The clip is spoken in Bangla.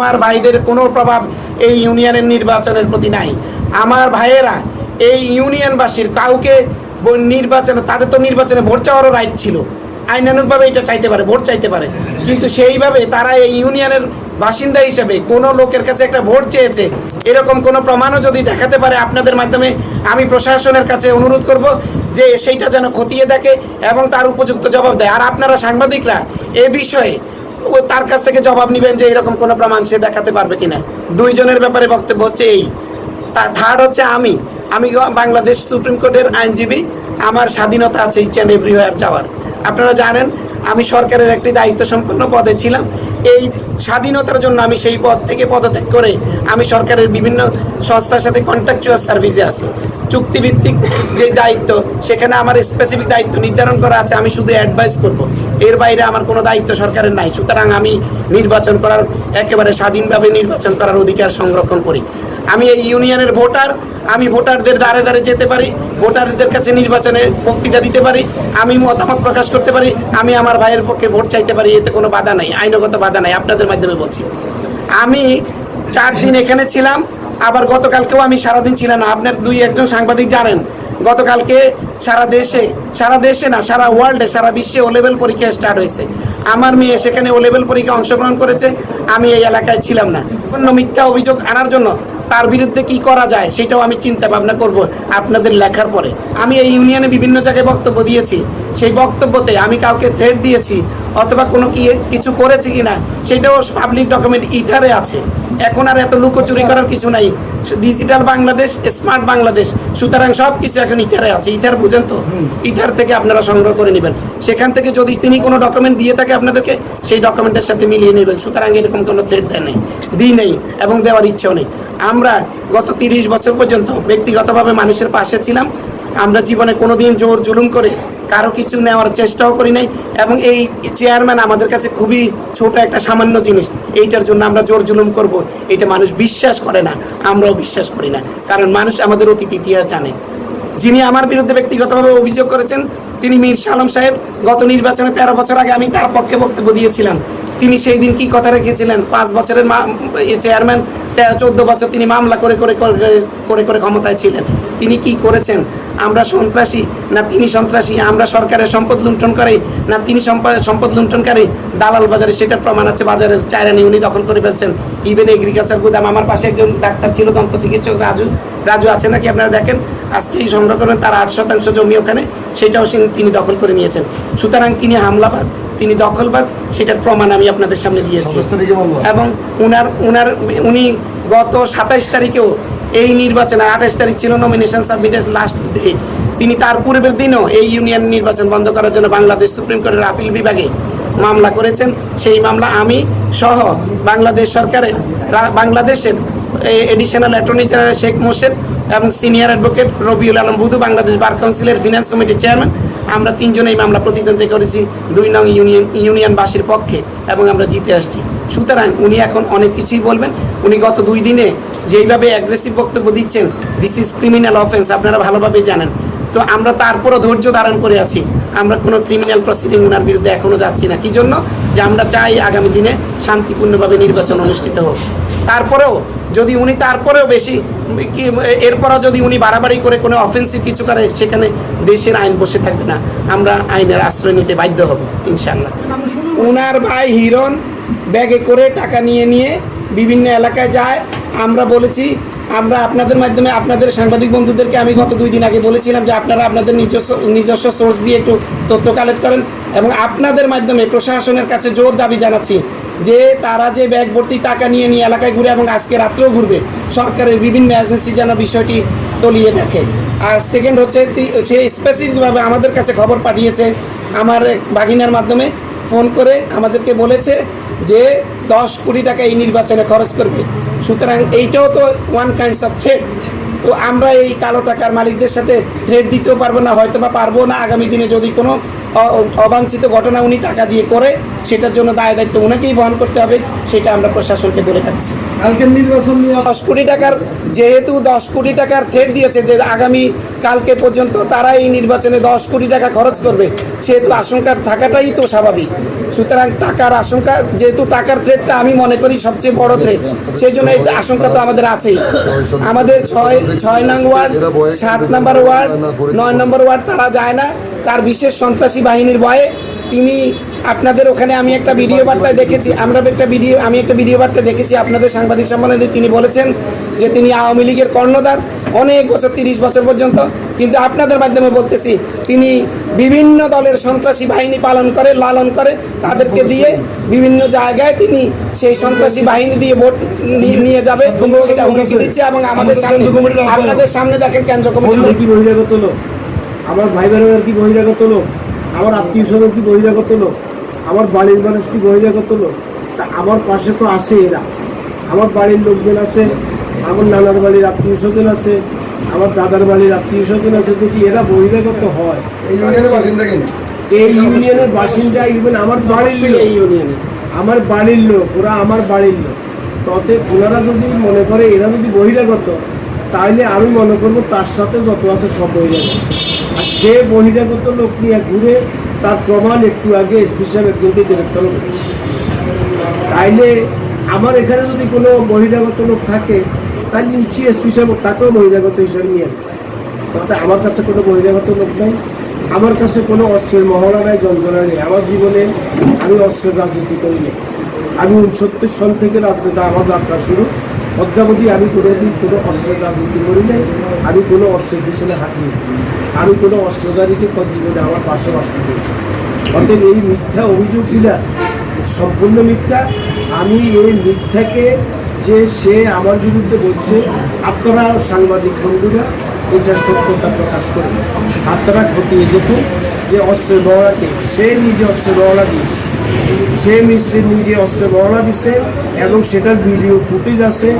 আমার ভাইদের কোনো প্রভাব এই ইউনিয়নের নির্বাচনের প্রতি নাই। আমার ভাইয়েরা এই ইউনিয়নবাসীর কাউকে নির্বাচনে তাদের তো নির্বাচনে ভোট চাওয়ারও রাইট ছিল। আইনানুকভাবে এটা চাইতে পারে, ভোট চাইতে পারে। কিন্তু সেইভাবে তারা এই ইউনিয়নের বাসিন্দা হিসেবে কোনো লোকের কাছে একটা ভোট চেয়েছে, এরকম কোনো প্রমাণও যদি দেখাতে পারে আপনাদের মাধ্যমে, আমি প্রশাসনের কাছে অনুরোধ করব যে সেইটা যেন খতিয়ে দেখে এবং তার উপযুক্ত জবাব দেয়। আর আপনারা সাংবাদিকরা এ বিষয়ে তার কাছ থেকে জবাব নেবেন যে এরকম কোনো প্রমাণ সে দেখাতে পারবে কিনা। দুইজনের ব্যাপারে বক্তব্য হচ্ছে এই। থার্ড হচ্ছে আমি। আমি বাংলাদেশ সুপ্রিম কোর্টের আইনজীবী। আমার স্বাধীনতা আছে ইচ অ্যান্ড এভরিওয়ার যাওয়ার আপনারা জানেন, আমি সরকারের একটি দায়িত্ব সম্পন্ন পদে ছিলাম। এই স্বাধীনতার জন্য আমি সেই পদ থেকে পদত্যাগ করে আমি সরকারের বিভিন্ন সংস্থার সাথে কন্ট্রাকচুয়াল সার্ভিসে আছি। চুক্তিভিত্তিক যে দায়িত্ব, সেখানে আমার স্পেসিফিক দায়িত্ব নির্ধারণ করা আছে। আমি শুধু অ্যাডভাইস করব। এর বাইরে আমার কোনো দায়িত্ব সরকারের নাই। সুতরাং আমি নির্বাচন করার, একেবারে স্বাধীনভাবে নির্বাচন করার অধিকার সংরক্ষণ করি। আমি এই ইউনিয়নের ভোটার, আমি ভোটারদের দ্বারে দ্বারে যেতে পারি, ভোটারদের কাছে নির্বাচনে বক্তৃতা দিতে পারি, আমি মতামত প্রকাশ করতে পারি, আমি আমার ভাইয়ের পক্ষে ভোট চাইতে পারি, এতে কোনো বাধা নাই, আইনগত বাধা নাই, আপনাদের মাধ্যমে বলছি। আমি চার দিন এখানে ছিলাম, আবার গতকালকেও আমি সারাদিন ছিলাম না আপনার দুই একজন সাংবাদিক জানেন গতকালকে সারা দেশে সারা দেশে না, সারা ওয়ার্ল্ডে সারা বিশ্বে ও লেভেল পরীক্ষা স্টার্ট হয়েছে। আমার মেয়ে সেখানে ও লেভেল পরীক্ষা অংশগ্রহণ করেছে, আমি এই এলাকায় ছিলাম না। অন্য মিথ্যা অভিযোগ আনার জন্য তার বিরুদ্ধে কি করা যায় সেটাও আমি চিন্তা ভাবনা করব আপনাদের লেখার পরে। আমি এই ইউনিয়নে বিভিন্ন জায়গায় বক্তব্য দিয়েছি। সেই বক্তব্যতে আমি কাউকে থ্রেট দিয়েছি অথবা কোনো কিছু করেছি কি না সেটাও পাবলিক ডকুমেন্ট ইথারে আছে। এখন আর এত লুকোচুরি করার কিছু নাই। ডিজিটাল বাংলাদেশ স্মার্ট বাংলাদেশ সুতরাং সব কিছু এখন ইথারে আছে। ইথার বুঝেন তো? ইথার থেকে আপনারা সংগ্রহ করে নেবেন। সেখান থেকে যদি তিনি কোনো ডকুমেন্ট দিয়ে থাকে আপনাদেরকে সেই ডকুমেন্টের সাথে মিলিয়ে নেবেন। সুতরাং এরকম কোনো থ্রেট দেয় নেই দিই নেই এবং দেওয়ার ইচ্ছেও নেই। আমরা গত তিরিশ বছর পর্যন্ত ব্যক্তিগতভাবে মানুষের পাশে ছিলাম। আমরা জীবনে কোনোদিন জোর জুলুম করে কারও কিছু নেওয়ার চেষ্টাও করি নাই এবং এই চেয়ারম্যান আমাদের কাছে খুবই ছোট একটা সামান্য জিনিস। এইটার জন্য আমরা জোর জুলুম করব। এটা মানুষ বিশ্বাস করে না, আমরাও বিশ্বাস করি না। কারণ মানুষ আমাদের অতীত ইতিহাস জানে। যিনি আমার বিরুদ্ধে ব্যক্তিগতভাবে অভিযোগ করেছেন, তিনি মীর আলম সাহেব। গত নির্বাচনে তেরো বছর আগে আমি তার পক্ষে বক্তব্য দিয়েছিলাম। তিনি সেই দিন কি কথা রেখেছিলেন? পাঁচ বছরের চেয়ারম্যান চোদ্দ বছর তিনি মামলা করে, করে- করে করে ক্ষমতায় ছিলেন। তিনি কি করেছেন? আমরা সন্ত্রাসী না তিনি সন্ত্রাসী? আমরা সরকারের সম্পদ লুণ্ঠনকারী না তিনি সম্পা- সম্পদ লুণ্ঠনকারী দালাল বাজারে সেটা প্রমাণ আছে বাজারের চায়রানি উনি দখল করে ফেলছেন। ইভেন এগ্রিকালচার গুদাম আমার পাশে একজন ডাক্তার ছিল দন্ত চিকিৎসক রাজু। রাজু আছে নাকি আপনারা দেখেন? আজকে এই সংগ্রহ করেন তার আট শতাংশ জমি ওখানে সেটাও তিনি দখল করে নিয়েছেন। সুতরাং তিনি হামলাবাজ তিনি দখলবাজ সেটার প্রমাণ আমি আপনাদের সামনে দিয়েছি। এবং উনার উনার উনি গত সাতাইশ তারিখেও এই নির্বাচনে আঠাশ তারিখ ছিল নমিনেশন সাবমিটের লাস্ট ডেট তিনি তার পূর্বের দিনও এই ইউনিয়ন নির্বাচন বন্ধ করার জন্য বাংলাদেশ সুপ্রিম কোর্টের আপিল বিভাগে মামলা করেছেন। সেই মামলা আমি সহ বাংলাদেশ সরকারের বাংলাদেশের additional attorney general Sheikh Morshed এবং senior advocate Rabiul Alam Budhu, Bangladesh bar কাউন্সিলের ফিনান্স কমিটির চেয়ারম্যান আমরা তিনজন এই মামলা প্রতিদ্বন্দ্বী করেছি, দুই নং ইউনিয়ন ইউনিয়নবাসীর পক্ষে, এবং আমরা জিতে আসছি। সুতরাং উনি এখন অনেক কিছুই বলবেন। উনি গত দুই দিনে যেইভাবে অ্যাগ্রেসিভ বক্তব্য দিচ্ছেন দিস ইজ ক্রিমিনাল অফেন্স আপনারা ভালোভাবে জানেন। তো আমরা তারপরও ধৈর্য ধারণ করে আছি। আমরা কোনো ক্রিমিনাল প্রসিডিং ওনার বিরুদ্ধে এখনও যাচ্ছি না। কি জন্য? যে আমরা চাই আগামী দিনে শান্তিপূর্ণভাবে নির্বাচন অনুষ্ঠিত হোক। তারপরেও যদি উনি তারপরেও বেশি কি এরপরও যদি উনি বাড়াবাড়ি করে কোনো অফেন্সিভ কিছু করে সেখানে দেশের আইন বসে থাকবে না। আমরা আইনের আশ্রয় নিতে বাধ্য হব ইনশাল্লাহ উনার ভাই হিরণ ব্যাগে করে টাকা নিয়ে নিয়ে বিভিন্ন এলাকায় যায় আমরা বলেছি, আমরা আপনাদের মাধ্যমে আপনাদের সাংবাদিক বন্ধুদেরকে আমি গত দুই দিন আগে বলেছিলাম যে আপনারা আপনাদের নিজস্ব নিজস্ব সোর্স দিয়ে একটু তথ্য কালেক্ট করেন এবং আপনাদের মাধ্যমে প্রশাসনের কাছে জোর দাবি জানাচ্ছি যে তারা যে ব্যাগ ভর্তি টাকা নিয়ে নিয়ে এলাকায় ঘুরে এবং আজকে রাত্রেও ঘুরবে, সরকারের বিভিন্ন এজেন্সি যেন বিষয়টি তলিয়ে দেখে। আর সেকেন্ড হচ্ছে সে স্পেসিফিকভাবে আমাদের কাছে খবর পাঠিয়েছে আমার বাগিনার মাধ্যমে ফোন করে আমাদেরকে বলেছে যে দশ কোটি টাকা এই নির্বাচনে খরচ করবে। সুতরাং এইটাও তো ওয়ান কাইন্ডস অফ থ্রেড তো আমরা এই কালো টাকার মালিকদের সাথে থ্রেড দিতেও পারব না হয়তো বা পারব না আগামী দিনে যদি কোনো অবাঞ্ছিত ঘটনা উনি টাকা দিয়ে করে সেটার জন্য দায় দায়িত্ব ওনাকেই বহন করতে হবে সেটা আমরা প্রশাসনকে বলে যাচ্ছি। কালকের নির্বাচন নিয়ে দশ কোটি টাকার যেহেতু দশ কোটি টাকার থ্রেট দিয়েছে যে আগামী কালকে পর্যন্ত তারা এই নির্বাচনে দশ কোটি টাকা খরচ করবে সেহেতু আশঙ্কার থাকাটাই তো স্বাভাবিক। সুতরাং টাকার আশঙ্কা যেহেতু টাকার থ্রেটটা আমি মনে করি সবচেয়ে বড় থ্রেট সেই জন্য এই আশঙ্কা তো আমাদের আছেই। আমাদের ছয় ছয় নং ওয়ার্ড সাত নম্বর ওয়ার্ড নয় নম্বর ওয়ার্ড তারা যায় না। তার বিশেষ সন্ত্রাসী বাহিনীর ভয়ে তিনি আপনাদের ওখানে আমি একটা ভিডিও বার্তায় দেখেছি আমরা একটা ভিডিও আমি একটা ভিডিও বার্তায় দেখেছি আপনাদের সাংবাদিক সম্মেলনে তিনি বলেছেন যে তিনি আওয়ামী লীগের কর্ণধার অনেক বছর তিরিশ বছর পর্যন্ত কিন্তু আপনাদের মাধ্যমে বলতেছি তিনি বিভিন্ন দলের সন্ত্রাসী বাহিনী পালন করে লালন করে তাদেরকে দিয়ে বিভিন্ন জায়গায় তিনি সেই সন্ত্রাসী বাহিনী দিয়ে ভোট নিয়ে যাবে সেটা হুমকি দিচ্ছে এবং আমাদের সামনে আপনাদের সামনে দেখেন কেন্দ্র কমিটি আমার ভাই বোনেরা কি বহিরাগত লোক? আমার আত্মীয় স্বজন কি বহিরাগত লোক? আমার বাড়ির মানুষ কি বহিরাগত লোক? তা আমার পাশে তো আছে এরা। আমার বাড়ির লোকজন আছে আমার নানার বাড়ির আত্মীয় স্বজন আছে আমার দাদার বাড়ির আত্মীয় স্বজন আছে যদি এরা বহিরাগত হয়? এই ইউনিয়নের বাসিন্দা কিনা এই ইউনিয়নের বাসিন্দা ইভেন আমার বাড়ির লোক। এই ইউনিয়নে আমার বাড়ির লোক ওরা আমার বাড়ির লোক। ততে ওনারা যদি মনে করে এরা যদি বহিরাগত তাহলে আমি মনে করব তার সাথে যত আছে সব বহিরাগত আর সে বহিরাগত লোক নিয়ে ঘুরে তার প্রমাণ একটু আগে এসপি সাহেব একজনকে গ্রেপ্তার করেছে। তাইলে আমার এখানে যদি কোনো বহিরাগত লোক থাকে তাহলে নিশ্চয়ই এসপি সাহেব তাকেও বহিরাগত হিসাবে নিয়ে তাতে আমার কাছে কোনো বহিরাগত লোক নাই, আমার কাছে কোনো অস্ত্রের মহড়া নাই, যন্ত্রণা নেই। আমার জীবনে আমি অস্ত্রের রাজনীতি করি নাই। আমি উনসত্তর সন থেকে রাজনীতি আমার যাত্রা শুরু। অদ্যাবধি আমি কোনোদিন কোনো অস্ত্রের রাজনীতি করি নাই, আমি কোনো অস্ত্রের পিছনে হাঁটি। আমি কোনো অস্ত্রধারীকে জীবনে আমার পাশে বাঁচতে দিই অতএব এই মিথ্যা অভিযোগগুলা, সম্পূর্ণ মিথ্যা। আমি এই মিথ্যাকে যে সে আমার বিরুদ্ধে বলছে, আপনারা সাংবাদিক বন্ধুরা, এটা সত্যতা প্রকাশ করে আপনারা খতিয়ে দেখুন যে অস্ত্রের বহরাকে সে নিজে অস্ত্রের বহরা দিয়েছে। সে মিশ্রে নিজে অস্ত্রের বহরা দিচ্ছে এবং সেটার ভিডিও ফুটেজ আছে।